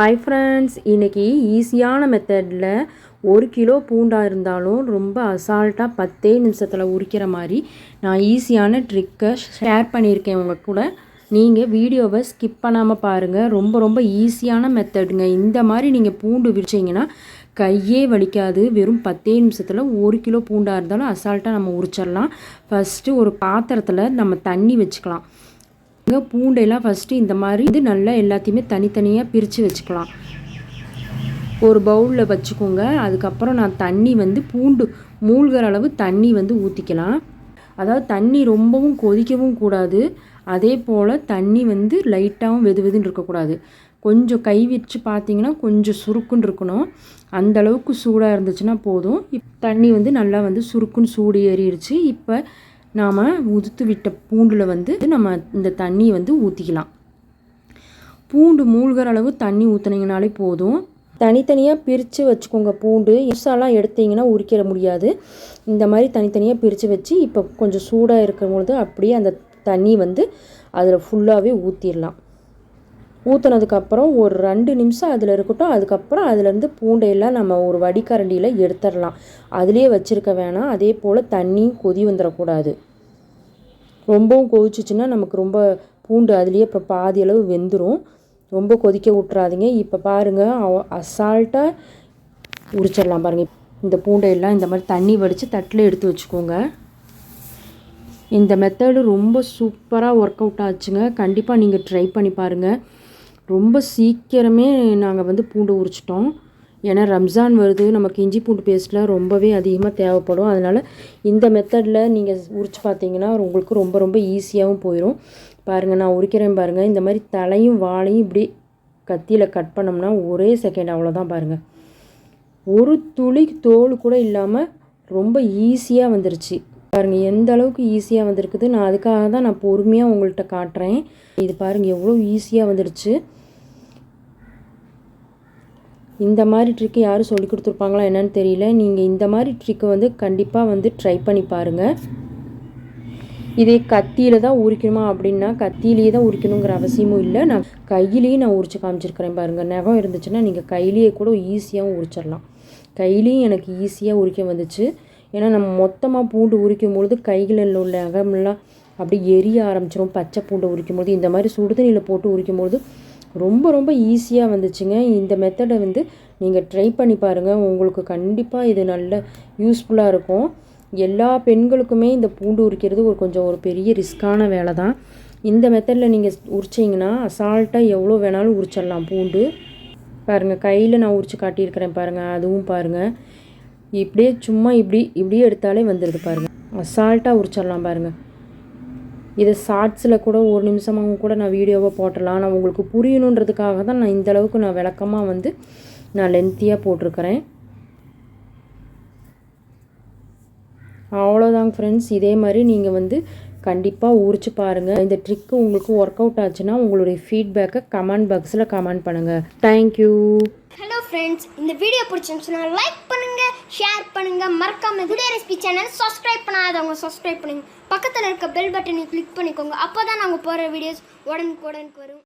Hi friends இன்றைக்கி ஈஸியான மெத்தடில் ஒரு கிலோ பூண்டாக இருந்தாலும் ரொம்ப அசால்ட்டாக பத்தே நிமிஷத்தில் உரிக்கிற மாதிரி நான் ஈஸியான ட்ரிக்கை ஷேர் பண்ணியிருக்கேன் உங்கள் கூட. நீங்கள் வீடியோவை ஸ்கிப் பண்ணாமல் பாருங்கள் ரொம்ப ரொம்ப ஈஸியான மெத்தடுங்க இந்த மாதிரி நீங்கள் பூண்டு விரிச்சிங்கன்னா கையே வலிக்காது. வெறும் பத்தே நிமிஷத்தில் ஒரு கிலோ பூண்டாக இருந்தாலும் அசால்ட்டாக நம்ம உரிச்சிடலாம். ஃபஸ்ட்டு ஒரு பாத்திரத்தில் நம்ம தண்ணி வச்சுக்கலாம். பூண்டையெல்லாம் ஃபஸ்ட்டு இந்த மாதிரி இது நல்லா எல்லாத்தையுமே தனித்தனியாக பிரித்து வச்சுக்கலாம். ஒரு பவுலில் வச்சுக்கோங்க. அதுக்கப்புறம் நான் தண்ணி வந்து பூண்டு மூழ்கிற அளவு தண்ணி வந்து ஊற்றிக்கலாம் அதாவது தண்ணி ரொம்பவும் கொதிக்கவும் கூடாது. அதே போல் தண்ணி வந்து லைட்டாகவும் வெது வெதுன்னு இருக்கக்கூடாது. கொஞ்சம் கை வச்சு பார்த்தீங்கன்னா கொஞ்சம் சுருக்குன்னு இருக்கணும். அந்த அளவுக்கு சூடாக இருந்துச்சுன்னா போதும். இப் தண்ணி வந்து நல்லா வந்து சுருக்குன்னு சூடு ஏறிடுச்சு. இப்போ நாம் உதுத்து விட்ட பூண்டில் வந்து நம்ம இந்த தண்ணியை வந்து ஊற்றிக்கலாம் பூண்டு மூழ்கிற அளவு தண்ணி ஊற்றுனீங்கனாலே போதும். தனித்தனியாக பிரித்து வச்சுக்கோங்க பூண்டு. இசாலாம் எடுத்தீங்கன்னா உரிக்கிற முடியாது. இந்த மாதிரி தனித்தனியாக பிரித்து வச்சு இப்போ கொஞ்சம் சூடாக இருக்கும் பொழுது அப்படியே அந்த தண்ணி வந்து அதில் ஃபுல்லாகவே ஊற்றிடலாம் ஊற்றுனதுக்கப்புறம் ஒரு ரெண்டு நிமிஷம் அதில் இருக்கட்டும் அதுக்கப்புறம் அதுலேருந்து பூண்டையெல்லாம் நம்ம ஒரு வடிகரண்டியில் எடுத்துடலாம். அதிலே வச்சுருக்க வேணாம். அதே போல் தண்ணியும் கொதி வந்துடக்கூடாது. ரொம்பவும் கொதிச்சிச்சுன்னா நமக்கு ரொம்ப பூண்டு அதுலேயே அப்புறம் பாதி அளவு வெந்துடும் ரொம்ப கொதிக்க விட்றாதீங்க இப்போ பாருங்கள் அசால்ட்டாக உரிச்சிடலாம் பாருங்கள் இந்த பூண்டையெல்லாம் இந்த மாதிரி தண்ணி வடித்து தட்டில் எடுத்து வச்சுக்கோங்க. இந்த மெத்தடு ரொம்ப சூப்பராக ஒர்க் அவுட் ஆச்சுங்க. கண்டிப்பாக நீங்கள் ட்ரை பண்ணி பாருங்கள் ரொம்ப சீக்கிரமே நாங்கள் வந்து பூண்டு உரிச்சிட்டோம். ஏன்னா ரம்ஜான் வருது நமக்கு இஞ்சி பூண்டு பேஸ்ட்லாம் ரொம்பவே அதிகமாக தேவைப்படும். அதனால் இந்த மெத்தடில் நீங்கள் உரிச்சு பார்த்தீங்கன்னா உங்களுக்கு ரொம்ப ரொம்ப ஈஸியாகவும் போயிடும் பாருங்கள் நான் உரிக்கிறேன் பாருங்கள் இந்த மாதிரி தலையும் வாழையும் இப்படி கத்தியில் கட் பண்ணோம்னா ஒரே செகண்ட் அவ்வளோதான் பாருங்கள் ஒரு துளி தோல் கூட இல்லாமல் ரொம்ப ஈஸியாக வந்துருச்சு. பாருங்கள் எந்த அளவுக்கு ஈஸியாக வந்திருக்குது. நான் அதுக்காக தான் நான் பொறுமையாக உங்கள்கிட்ட காட்டுறேன். இது பாருங்கள் எவ்வளோ ஈஸியாக வந்துடுச்சு. இந்த மாதிரி ட்ரிக்கு யாரும் சொல்லி கொடுத்துருப்பாங்களா என்னன்னு தெரியல. நீங்கள் இந்த மாதிரி ட்ரிக்கை வந்து கண்டிப்பாக வந்து ட்ரை பண்ணி பாருங்கள் இதே கத்தியில் தான் உரிக்கணுமா அப்படின்னா கத்தியிலேயே தான் உரிக்கணுங்கிற அவசியமும் இல்லை. நான் கையிலேயே நான் உரிச்சு காமிச்சிருக்கிறேன் பாருங்கள் நகம் இருந்துச்சுன்னா நீங்கள் கையிலேயே கூட ஈஸியாகவும் உரிச்சிடலாம். கையிலையும் எனக்கு ஈஸியாக உரிக்க வந்துச்சு. ஏன்னா நம்ம மொத்தமாக பூண்டு உரிக்கும் பொழுது கைகளில் உள்ள அகமெல்லாம் அப்படி எரிய ஆரம்பிச்சிரும். பச்சை பூண்டை உரிக்கும் போது இந்த மாதிரி சுடுதண்ணியில் போட்டு உரிக்கும் போது ரொம்ப ரொம்ப ஈஸியாக வந்துச்சுங்க. இந்த மெத்தடை வந்து நீங்கள் ட்ரை பண்ணி பாருங்கள் உங்களுக்கு கண்டிப்பாக இது நல்ல யூஸ்ஃபுல்லாக இருக்கும். எல்லா பெண்களுக்குமே இந்த பூண்டு உரிக்கிறது ஒரு கொஞ்சம் ஒரு பெரிய ரிஸ்க்கான வேலை தான். இந்த மெத்தடில் நீங்கள் உரிச்சிங்கன்னா அசால்ட்டாக எவ்வளோ வேணாலும் உரிச்சிடலாம் பூண்டு. பாருங்கள் கையில் நான் உரிச்சு காட்டியிருக்கிறேன் பாருங்கள் அதுவும் பாருங்கள் இப்படியே சும்மா இப்படி இப்படியே எடுத்தாலே வந்துடுது பாருங்கள் அசால்ட்டாக உரிச்சிடலாம் பாருங்கள் இதை ஷார்ட்ஸில் கூட ஒரு நிமிஷமாக கூட நான் வீடியோவை போட்டலாம். நான் உங்களுக்கு புரியணுன்றதுக்காக தான் நான் இந்தளவுக்கு நான் விளக்கமாக வந்து நான் லென்த்தியாக போட்டிருக்கிறேன். அவ்வளோதாங்க ஃப்ரெண்ட்ஸ் இதே மாதிரி நீங்கள் வந்து கண்டிப்பாக உரிச்சு பாருங்கள் இந்த ட்ரிக்கு உங்களுக்கு ஒர்க் அவுட் ஆச்சுன்னா உங்களுடைய ஃபீட்பேக்கை கமெண்ட் பாக்ஸில் கமெண்ட் பண்ணுங்கள் தேங்க்யூ ஃப்ரெண்ட்ஸ் இந்த வீடியோ பிடிச்சிருந்துச்சுன்னா லைக் பண்ணுங்கள் ஷேர் பண்ணுங்கள் மறக்காம குடிய ரெசிபி சேனல் சப்ஸ்கிரைப் பண்ணாதவங்க சப்ஸ்கிரைப் பண்ணுங்க. பக்கத்தில் இருக்க பெல் பட்டனை கிளிக் பண்ணிக்கோங்க. அப்போ தான் நாங்கள் போகிற வீடியோஸ் உடனுக்கு உடனுக்கு வரும்.